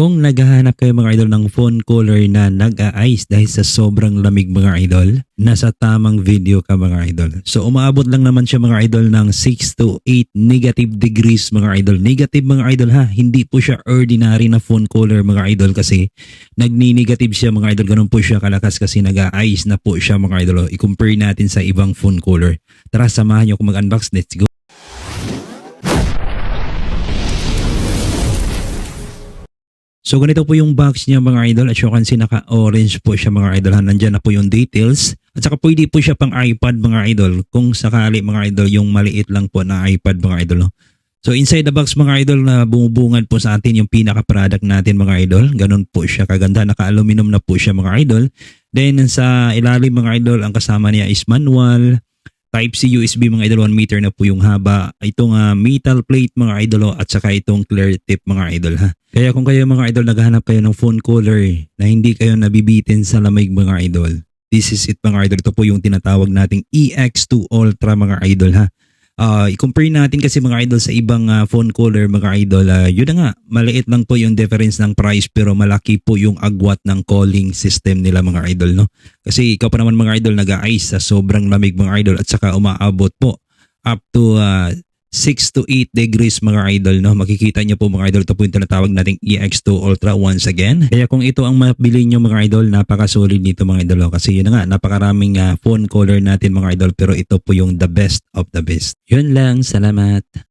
Kung naghahanap kayo mga idol ng phone cooler na nag-a-ice dahil sa sobrang lamig mga idol, nasa tamang video ka mga idol. So umaabot lang naman siya mga idol ng 6 to 8 negative degrees mga idol. Negative mga idol ha, hindi po siya ordinary na phone cooler mga idol kasi nagni-negative siya mga idol. Ganun po siya kalakas kasi nag-a-ice na po siya mga idol. I-compare natin sa ibang phone cooler. Tara samahan niyo ako mag-unbox. Let's go. So ganito po yung box niya mga idol. As you can see naka-orange po siya mga idol. Ha? Nandyan na po yung details. At saka pwede po siya pang iPad mga idol. Kung sakali mga idol yung maliit lang po na iPad mga idol. no? So inside the box mga idol na bumubungan po sa atin yung pinaka-product natin mga idol. Ganun po siya kaganda. Naka-aluminum na po siya mga idol. Then sa ilalim mga idol ang kasama niya is manual, Type-C USB mga idol, 1 meter na po yung haba. Itong ah, metal plate mga idol oh, at saka itong clear tip mga idol ha. Kaya kung kayo mga idol naghahanap kayo ng phone cooler na hindi kayo nabibitin sa lamig mga idol. This is it mga idol. Ito po yung tinatawag nating EX2 Ultra mga idol ha. Ah, i-compare natin kasi mga idol sa ibang ah, phone cooler mga idol. ah, yun na nga, maliit lang po yung difference ng price pero malaki po yung agwat ng calling system nila mga idol no. Kasi ikaw pa naman mga idol nag-ice sa sobrang lamig mga idol at saka umaabot po up to ah, 6 to 8 degrees mga idol no. Makikita niyo po mga idol ito po yung tinatawag nating EX2 Ultra once again. Kaya kung ito ang mabili niyo mga idol, napaka-solid nito mga idol oh. kasi yun nga napakaraming ah, phone caller natin mga idol pero ito po yung the best of the best. Yun lang, salamat.